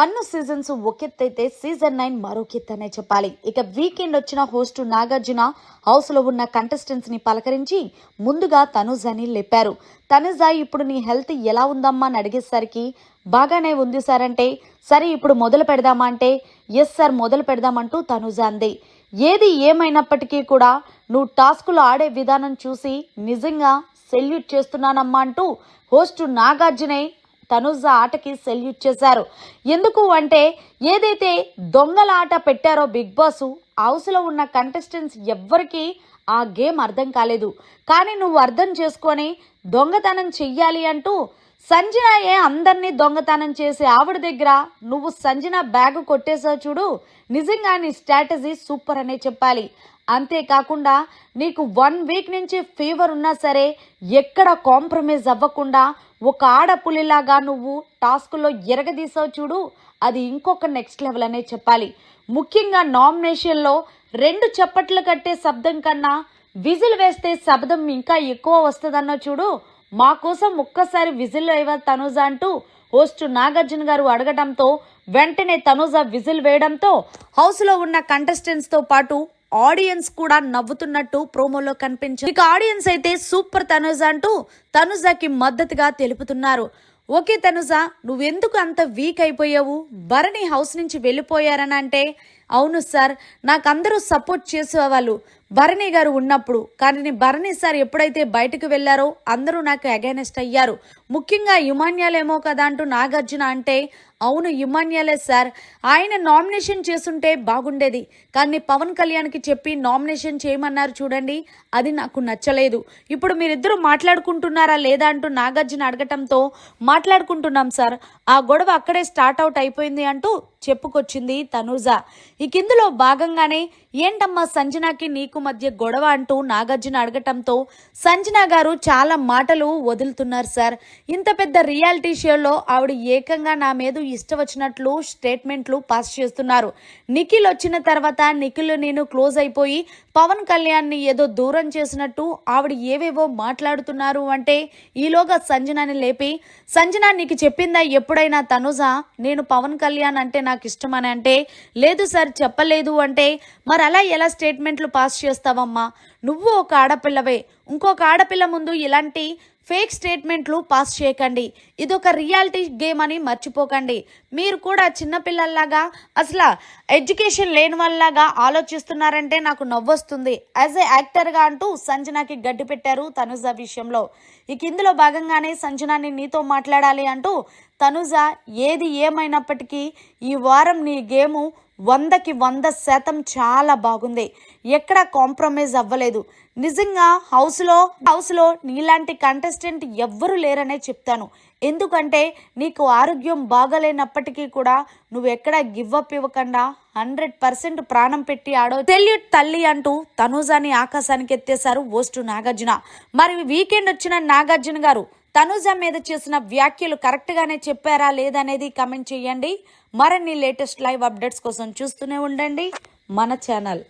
అన్ని సీజన్స్ ఒకెత్తైతే season nine మరొకెత్తనే చెప్పాలి. ఇక వీకెండ్ వచ్చిన హోస్ట్ నాగార్జున హౌస్లో ఉన్న కంటెస్టెంట్స్ని పలకరించి ముందుగా తనుజని లేపారు. తనుజ ఇప్పుడు నీ హెల్త్ ఎలా ఉందమ్మా అని అడిగేసరికి బాగానే ఉంది సార్ అంటే సరే ఇప్పుడు మొదలు పెడదామా అంటే ఎస్ సార్ మొదలు పెడదామంటూ తనుజ అంది. ఏది ఏమైనప్పటికీ కూడా నువ్వు టాస్కులు ఆడే విధానం చూసి నిజంగా సెల్యూట్ చేస్తున్నానమ్మా అంటూ హోస్ట్ నాగార్జునే తనుజ ఆటకి సెల్యూట్ చేశారు. ఎందుకు అంటే ఏదైతే దొంగల ఆట పెట్టారో బిగ్ బాస్ హౌస్లో ఉన్న కంటెస్టెంట్స్ ఎవ్వరికీ ఆ గేమ్ అర్థం కాలేదు. కానీ నువ్వు అర్థం చేసుకొని దొంగతనం చెయ్యాలి అంటూ సంజనయే అందరినీ దొంగతనం చేసే ఆవిడ దగ్గర నువ్వు సంజన బ్యాగ్ కొట్టేసావు చూడు. నిజంగా నీ స్ట్రాటజీ సూపర్ అనే చెప్పాలి. అంతేకాకుండా నీకు వన్ వీక్ నుంచి ఫీవర్ ఉన్నా సరే ఎక్కడ కాంప్రమైజ్ అవ్వకుండా ఒక ఆడపులిలాగా నువ్వు టాస్క్లో ఎరగదీసావు చూడు. అది ఇంకొక నెక్స్ట్ లెవెల్ అనే చెప్పాలి. ముఖ్యంగా నామినేషన్లో రెండు చప్పట్లు కట్టే శబ్దం కన్నా విజిల్ వేస్తే శబ్దం ఇంకా ఎక్కువ వస్తుందన్న చూడు. మా కోసం ఒక్కసారి విజిల్ వేయ తనుజ అంటూ హోస్ట్ నాగార్జున గారు అడగడంతో వెంటనే తనుజ విజిల్ వేయడంతో హౌస్లో ఉన్న కంటెస్టెంట్స్తో పాటు ఆడియన్స్ కూడా నవ్వుతున్నట్టు ప్రోమోలో కనిపించింది. ఇక ఆడియన్స్ అయితే సూపర్ తనుజ అంటూ తనుజకి మద్దతుగా తెలుపుతున్నారు. ఓకే తనుజ నువ్వెందుకు అంత వీక్ అయిపోయావు? భరణి హౌస్ నుంచి వెళ్ళిపోయారని అంటే అవును సార్ నాకు అందరూ సపోర్ట్ చేసేవాళ్ళు. భరణి గారు ఉన్నప్పుడు కానీ భరణి సార్ ఎప్పుడైతే బయటకు వెళ్ళారో అందరూ నాకు అగైనెస్ట్ అయ్యారు. ముఖ్యంగా యుమాన్యాలేమో కదా అంటూ నాగార్జున అంటే అవును యుమాన్యాలే సార్. ఆయన నామినేషన్ చేసుంటే బాగుండేది. కానీ పవన్ కళ్యాణ్కి చెప్పి నామినేషన్ చేయమన్నారు చూడండి అది నాకు నచ్చలేదు. ఇప్పుడు మీరిద్దరూ మాట్లాడుకుంటున్నారా లేదా అంటూ నాగార్జున అడగటంతో మాట్లాడుకుంటున్నాం సార్. ఆ గొడవ అక్కడే స్టార్ట్ అవుట్ అయిపోయింది అంటూ చెప్పుకొచ్చింది తనూజ. ఈ ఇందులో భాగంగానే ఏంటమ్మా సంజనాకి నీకు మధ్య గొడవ అంటూ నాగార్జున అడగటంతో సంజన గారు చాలా మాటలు వదులుతున్నారు సార్. ఇంత పెద్ద రియాలిటీ షోలో ఆవిడ ఏకంగా నా మీద ఇష్టం వచ్చినట్లు స్టేట్మెంట్లు పాస్ చేస్తున్నారు. నిఖిల్ వచ్చిన తర్వాత నిఖిల్ నేను క్లోజ్ అయిపోయి పవన్ కళ్యాణ్ని ఏదో దూరం చేసినట్టు ఆవిడ ఏవేవో మాట్లాడుతున్నారు అంటే ఈలోగా సంజనాని లేపి సంజన నీకు చెప్పిందా ఎప్పుడైనా తనుజ నేను పవన్ కళ్యాణ్ అంటే నాకు ఇష్టమని అంటే లేదు సార్ చెప్పలేదు అంటే మరి అలా ఎలా స్టేట్మెంట్లు పాస్ చేస్తావమ్మా? నువ్వు ఒక ఆడపిల్లవే. ఇంకొక ఆడపిల్ల ముందు ఇలాంటి ఫేక్ స్టేట్మెంట్లు పాస్ చేయకండి. ఇదొక రియాలిటీ గేమ్ అని మర్చిపోకండి. మీరు కూడా చిన్నపిల్లల్లాగా అసలు ఎడ్యుకేషన్ లేని వాళ్ళలాగా ఆలోచిస్తున్నారంటే నాకు నవ్వొస్తుంది. యాజ్ ఏ యాక్టర్గా అంటూ సంజనాకి గడ్డి పెట్టారు తనుజ విషయంలో. ఇక ఇందులో భాగంగానే సంజనాని నీతో మాట్లాడాలి అంటూ తనుజ ఏది ఏమైనప్పటికీ ఈ వారం నీ గేము వందకి వంద శాతం చాలా బాగుంది. ఎక్కడ కాంప్రమైజ్ అవ్వలేదు. నిజంగా హౌస్లో హౌస్లో నీలాంటి కంటెస్టెంట్ ఎవ్వరూ లేరనే చెప్తాను. ఎందుకంటే నీకు ఆరోగ్యం బాగలేనప్పటికీ కూడా నువ్వు ఎక్కడ గివ్అప్ ఇవ్వకుండా హండ్రెడ్ పర్సెంట్ ప్రాణం పెట్టి ఆడో తెల్యూట్ తల్లి అంటూ తనూజాని ఆకాశానికి ఎత్తేశారు ఓస్టు నాగార్జున. మరి వీకెండ్ వచ్చిన నాగార్జున గారు తనూజ మీద చేసిన వ్యాఖ్యలు కరెక్ట్గానే చెప్పారా లేదనేది కమెంట్ చేయండి. మరిన్ని లేటెస్ట్ లైవ్ అప్డేట్స్ కోసం చూస్తూనే ఉండండి. మన ఛానల్